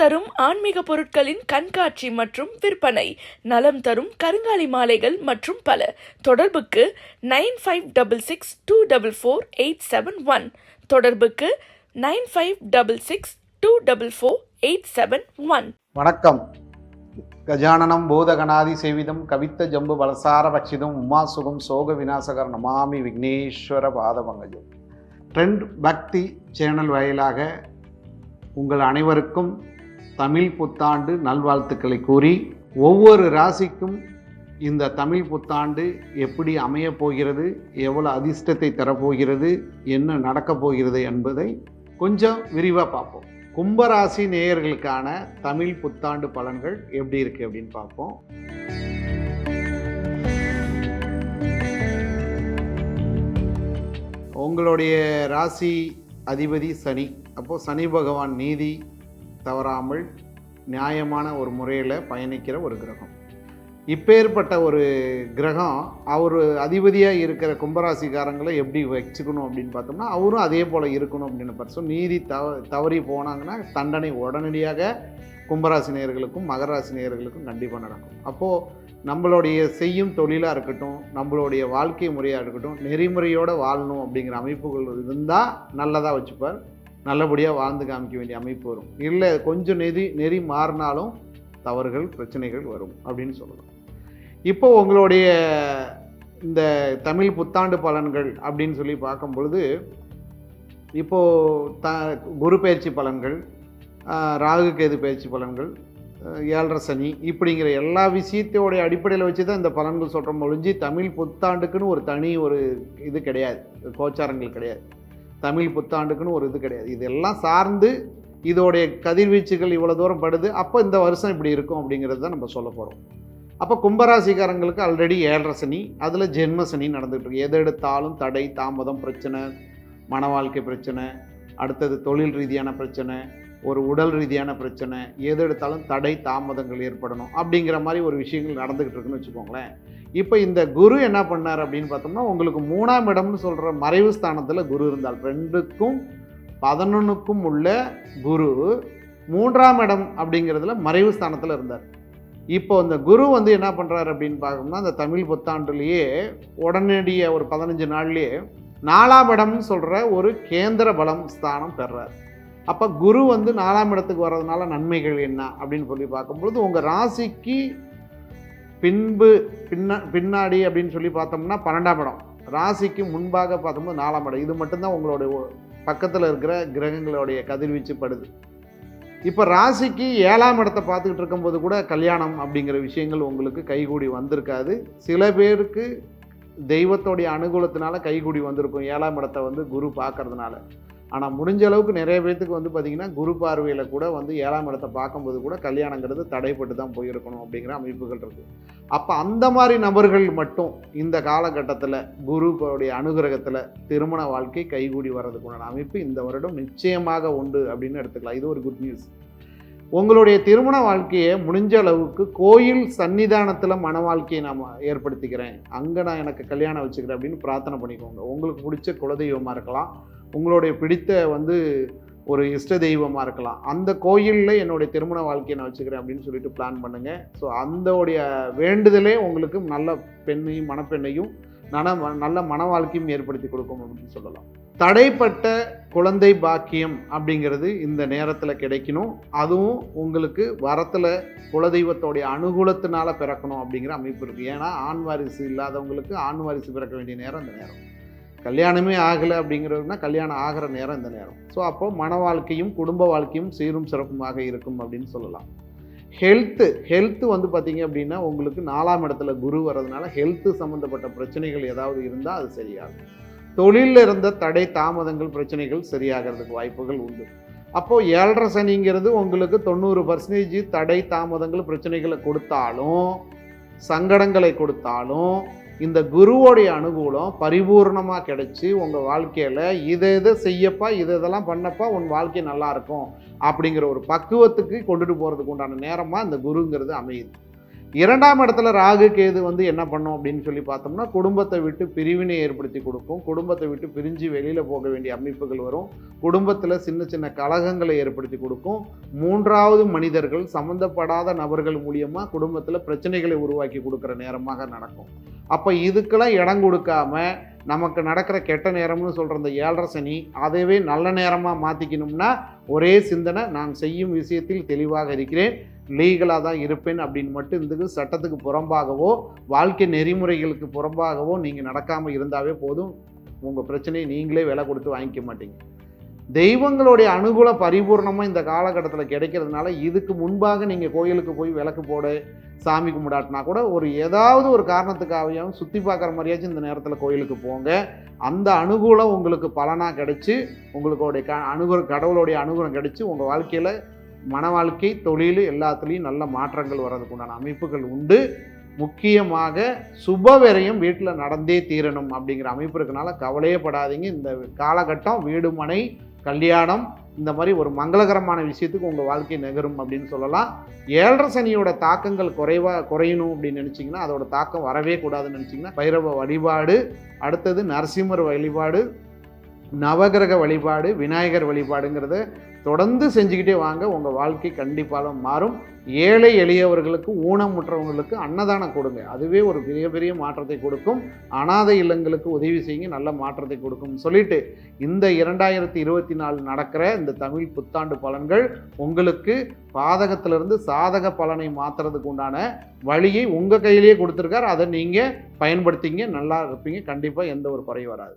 தரும் ஆன்மீக பொருட்களின் கண்காட்சி மற்றும் விற்பனை. நலம் தரும் கருங்காலி மாலைகள் மற்றும் பல. தொடர்புக்கு nine five double six two double four eight seven one. தொடர்புக்கு nine five double six two double four eight seven one. வணக்கம். கஜானனம் பூதகணாதி சேவிதம் கவித்த ஜம்பு வலசார பட்சிதம் உமா சுகம் சோக விநாசகர் நமாமி விக்னேஸ்வர பாதபங்கஜம். ட்ரெண்ட் பக்தி சேனல் வாயிலாக உங்கள் அனைவருக்கும் தமிழ் புத்தாண்டு நல்வாழ்த்துக்களை கூறி ஒவ்வொரு ராசிக்கும் இந்த தமிழ் புத்தாண்டு எப்படி அமையப் போகிறது எவ்வளோ அதிர்ஷ்டத்தை தரப்போகிறது என்ன நடக்கப் போகிறது என்பதை கொஞ்சம் விரிவாக பார்ப்போம். கும்பராசி நேயர்களுக்கான தமிழ் புத்தாண்டு பலன்கள் எப்படி இருக்கு அப்படின்னு பார்ப்போம். உங்களுடைய ராசி அதிபதி சனி. அப்போது சனி பகவான் நீதி தவறாமல் நியாயமான ஒரு முறையில் பயணிக்கிற ஒரு கிரகம். இப்பேற்பட்ட ஒரு கிரகம் அவர் அதிபதியாக இருக்கிற கும்பராசிக்காரங்களை எப்படி வச்சுக்கணும் அப்படின்னு பார்த்தோம்னா அவரும் அதே போல் இருக்கணும் அப்படின்னு பார்த்தோம் நீதி தவ தவறி போனாங்கன்னா தண்டனை உடனடியாக கும்பராசி நேயர்களுக்கும் மகராசி நேயர்களுக்கும் கண்டிப்பாக நடக்கும். அப்போது நம்மளுடைய செய்யும் தொழிலாக இருக்கட்டும் நம்மளுடைய வாழ்க்கை முறையாக இருக்கட்டும் நெறிமுறையோடு வாழணும் அப்படிங்கிற அமைப்புகள் இருந்தால் நல்லதாக வச்சுப்பார். நல்லபடியாக வாழ்ந்து காமிக்க வேண்டிய அமைப்பு வரும். இல்லை கொஞ்சம் நெறி நெறி மாறினாலும் தவறுகள் பிரச்சனைகள் வரும் அப்படின்னு சொல்லலாம். இப்போ உங்களுடைய இந்த தமிழ் புத்தாண்டு பலன்கள் அப்படின்னு சொல்லி பார்க்கும் பொழுது இப்போது த குரு பயிற்சி பலன்கள் ராகு கேது பயிற்சி பலன்கள் ஏழரை சனி இப்படிங்கிற எல்லா விஷயத்தோடைய அடிப்படையில் வச்சு தான் இந்த பலன்கள் சொல்கிறோம் ஒழிஞ்சு தமிழ் புத்தாண்டுக்குன்னு ஒரு தனி ஒரு இது கிடையாது. கோச்சாரங்கள் கிடையாது. தமிழ் புத்தாண்டுக்குன்னு ஒரு இது கிடையாது. இதெல்லாம் சார்ந்து இதோடைய கதிர்வீச்சுகள் இவ்வளோ தூரம் படுது. அப்போ இந்த வருஷம் இப்படி இருக்கும் அப்படிங்கிறது தான் நம்ம சொல்ல போகிறோம் அப்போ கும்பராசிக்காரங்களுக்கு ஆல்ரெடி ஏழரை சனி அதில் ஜென்ம சனி நடந்துகிட்டு இருக்கு. எது எடுத்தாலும் தடை தாமதம் பிரச்சனை மன வாழ்க்கை பிரச்சனை அடுத்தது தொழில் ரீதியான பிரச்சனை ஒரு உடல் ரீதியான பிரச்சனை எது எடுத்தாலும் தடை தாமதங்கள் ஏற்படணும் அப்படிங்கிற மாதிரி ஒரு விஷயங்கள் நடந்துக்கிட்டு இருக்குன்னு வச்சுக்கோங்களேன். இப்போ இந்த குரு என்ன பண்ணார் அப்படின்னு பார்த்தோம்னா உங்களுக்கு மூணாம் இடம்னு சொல்கிற மறைவு ஸ்தானத்தில் குரு இருந்தால் ரெண்டுக்கும் பதினொன்றுக்கும் உள்ள குரு மூன்றாம் இடம் அப்படிங்கிறதுல மறைவு ஸ்தானத்தில் இருந்தார். இப்போ இந்த குரு வந்து என்ன பண்ணுறாரு அப்படின்னு பார்க்கணும்னா அந்த தமிழ் புத்தாண்டுலேயே உடனடிய ஒரு பதினஞ்சு நாள்லேயே நாலாம் இடம்னு சொல்கிற ஒரு கேந்திர பலம் ஸ்தானம் பெறார். அப்போ குரு வந்து நாலாம் இடத்துக்கு வர்றதுனால நன்மைகள் என்ன அப்படின்னு சொல்லி பார்க்கும்பொழுது உங்கள் ராசிக்கு பின்பு பின்னா பின்னாடி அப்படின்னு சொல்லி பார்த்தோம்னா பன்னெண்டாம் இடம். ராசிக்கு முன்பாக பார்த்தோம்போது நாலாம் இடம். இது மட்டும்தான் உங்களுடைய பக்கத்தில் இருக்கிற கிரகங்களுடைய கதிர்வீச்சு படுது. இப்போ ராசிக்கு ஏழாம் இடத்தை பார்த்துக்கிட்டு இருக்கும்போது கூட கல்யாணம் அப்படிங்கிற விஷயங்கள் உங்களுக்கு கைகூடி வந்திருக்காது. சில பேருக்கு தெய்வத்தோடைய அனுகூலத்தினால கைகூடி வந்திருக்கும். ஏழாம் இடத்தை வந்து குரு பார்க்கறதுனால. ஆனால் முடிஞ்ச அளவுக்கு நிறைய பேர்த்துக்கு வந்து பார்த்திங்கன்னா குரு பார்வையில் கூட வந்து ஏழாம் இடத்தை பார்க்கும்போது கூட கல்யாணங்கிறது தடைப்பட்டு தான் போயிருக்கணும் அப்படிங்கிற அமைப்புகள் இருக்குது அப்போ அந்த மாதிரி நபர்கள் மட்டும் இந்த காலகட்டத்தில் குருவோடைய அனுகிரகத்தில் திருமண வாழ்க்கை கைகூடி வர்றதுக்குண்டான அமைப்பு இந்த வருடம் நிச்சயமாக உண்டு அப்படின்னு எடுத்துக்கலாம். இது ஒரு குட் நியூஸ் உங்களுடைய திருமண வாழ்க்கையை முடிஞ்ச அளவுக்கு கோயில் சன்னிதானத்தில் மன வாழ்க்கையை நான் ஏற்படுத்திக்கிறேன். அங்கே நான் எனக்கு கல்யாணம் வச்சுக்கிறேன் அப்படின்னு பிரார்த்தனை பண்ணிக்கோங்க. உங்களுக்கு பிடிச்ச குலதெய்வமாக இருக்கலாம். உங்களுடைய பிடித்த வந்து ஒரு இஷ்ட தெய்வமாக இருக்கலாம். அந்த கோயிலில் என்னுடைய திருமண வாழ்க்கையை நான் வச்சுக்கிறேன் அப்படின்னு சொல்லிட்டு பிளான் பண்ணுங்கள் ஸோ அந்தோடைய வேண்டுதலே உங்களுக்கு நல்ல பெண்ணையும் மணப்பெண்ணையும் நன நல்ல மன வாழ்க்கையும் ஏற்படுத்தி கொடுக்கும் அப்படின்னு சொல்லலாம். தடைப்பட்ட குழந்தை பாக்கியம் அப்படிங்கிறது இந்த நேரத்தில் கிடைக்கணும். அதுவும் உங்களுக்கு வரத்தில் குலதெய்வத்தோடைய அனுகூலத்தினால பிறக்கணும் அப்படிங்கிற அமைப்பு இருக்குது ஏன்னா ஆண் வாரிசு இல்லாதவங்களுக்கு ஆண் வாரிசு பிறக்க வேண்டிய நேரம் அந்த நேரம். கல்யாணமே ஆகலை அப்படிங்கிறதுனா கல்யாணம் ஆகிற நேரம் இந்த நேரம். ஸோ அப்போ மன வாழ்க்கையும் குடும்ப வாழ்க்கையும் சீரும் சிறப்புமாக இருக்கும் அப்படின்னு சொல்லலாம். ஹெல்த்து ஹெல்த்து வந்து பார்த்தீங்க அப்படின்னா உங்களுக்கு நாலாம் இடத்துல குரு வர்றதுனால ஹெல்த்து சம்மந்தப்பட்ட பிரச்சனைகள் ஏதாவது இருந்தால் அது சரியாகும். தொழிலில் இருந்த தடை தாமதங்கள் பிரச்சனைகள் சரியாகிறதுக்கு வாய்ப்புகள் உண்டு. அப்போது ஏழரை சனிங்கிறது உங்களுக்கு தொண்ணூறு பர்சன்டேஜ் தடை தாமதங்கள் பிரச்சனைகளை கொடுத்தாலும் சங்கடங்களை கொடுத்தாலும் இந்த குருவோடைய அனுகூலம் பரிபூர்ணமாக கிடைச்சி உங்கள் வாழ்க்கையில் இதை இதை செய்யப்பா இதை இதெல்லாம் பண்ணப்பா உன் வாழ்க்கை நல்லாயிருக்கும் அப்படிங்கிற ஒரு பக்குவத்துக்கு கொண்டுட்டு போகிறதுக்கு உண்டான நேரமாக இந்த குருங்கிறது அமையுது. இரண்டாம் இடத்துல ராகு கேது வந்து என்ன பண்ணும் அப்படின்னு சொல்லி பார்த்தோம்னா குடும்பத்தை விட்டு பிரிவினை ஏற்படுத்தி கொடுக்கும். குடும்பத்தை விட்டு பிரிஞ்சு வெளியில் போக வேண்டிய அமைப்புகள் வரும். குடும்பத்தில் சின்ன சின்ன கலகங்களை ஏற்படுத்தி கொடுக்கும். மூன்றாவது மனிதர்கள் சம்மந்தப்படாத நபர்கள் மூலியமாக குடும்பத்தில் பிரச்சனைகளை உருவாக்கி கொடுக்குற நேரமாக நடக்கும். அப்போ இதுக்கெல்லாம் இடம் கொடுக்காம நமக்கு நடக்கிற கெட்ட நேரம்னு சொல்கிற இந்த ஏழரை சனி அதைவே நல்ல நேரமாக மாற்றிக்கணும்னா ஒரே சிந்தனை நான் செய்யும் விஷயத்தில் தெளிவாக இருக்கிறேன் லீகலாக தான் இருப்பேன் அப்படின்னு மட்டும் இதுக்கு சட்டத்துக்கு புறம்பாகவோ வாழ்க்கை நெறிமுறைகளுக்கு புறம்பாகவோ நீங்கள் நடக்காமல் இருந்தாவே போதும். உங்கள் பிரச்சனையை நீங்களே விலை கொடுத்து வாங்கிக்க மாட்டீங்க. தெய்வங்களுடைய அனுகூல பரிபூர்ணமாக இந்த காலகட்டத்தில் கிடைக்கிறதுனால இதுக்கு முன்பாக நீங்கள் கோயிலுக்கு போய் விளக்கு போட சாமி கும்பிடாட்டினா கூட ஒரு ஏதாவது ஒரு காரணத்துக்காகவும் சுற்றி பார்க்குற மாதிரியாச்சும் இந்த நேரத்தில் கோயிலுக்கு போங்க. அந்த அனுகூலம் உங்களுக்கு பலனாக கிடைச்சி உங்களுடைய க அனுகூலம் கடவுளுடைய அனுகூலம் கிடைச்சி உங்கள் வாழ்க்கையில் மன வாழ்க்கை தொழில் எல்லாத்துலேயும் நல்ல மாற்றங்கள் வர்றதுக்கு உண்டான அமைப்புகள் உண்டு. முக்கியமாக சுப வீட்டில் நடந்தே தீரணும் அப்படிங்கிற அமைப்பு இருக்கனால கவலையே படாதீங்க. இந்த காலகட்டம் வீடு மனை கல்யாணம் இந்த மாதிரி ஒரு மங்களகரமான விஷயத்துக்கு உங்கள் வாழ்க்கை நகரும் அப்படின்னு சொல்லலாம். ஏழரை சனியோட தாக்கங்கள் குறைவாக குறையணும் அப்படின்னு நினச்சிங்கன்னா அதோட தாக்கம் வரவே கூடாதுன்னு நினச்சிங்கன்னா பைரவ வழிபாடு அடுத்தது நரசிம்மர் வழிபாடு நவகிரக வழிபாடு விநாயகர் வழிபாடுங்கிறத தொடர்ந்து செஞ்சுக்கிட்டே வாங்க. உங்கள் வாழ்க்கை கண்டிப்பாக மாறும். ஏழை எளியவர்களுக்கு ஊனமுற்றவங்களுக்கு அன்னதானம் கொடுங்க. அதுவே ஒரு பெரிய பெரிய மாற்றத்தை கொடுக்கும். அனாதை இல்லங்களுக்கு உதவி செய்யுங்க நல்ல மாற்றத்தை கொடுக்கும். சொல்லிட்டு இந்த இரண்டாயிரத்தி இருபத்தி நாலு நடக்கிற இந்த தமிழ் புத்தாண்டு பலன்கள் உங்களுக்கு பாதகத்திலிருந்து சாதக பலனை மாற்றுறதுக்கு உண்டான வழியை உங்கள் கையிலேயே கொடுத்துருக்கார். அதை நீங்கள் பயன்படுத்திங்க நல்லா இருப்பீங்க. கண்டிப்பாக எந்த ஒரு குறையும் வராது.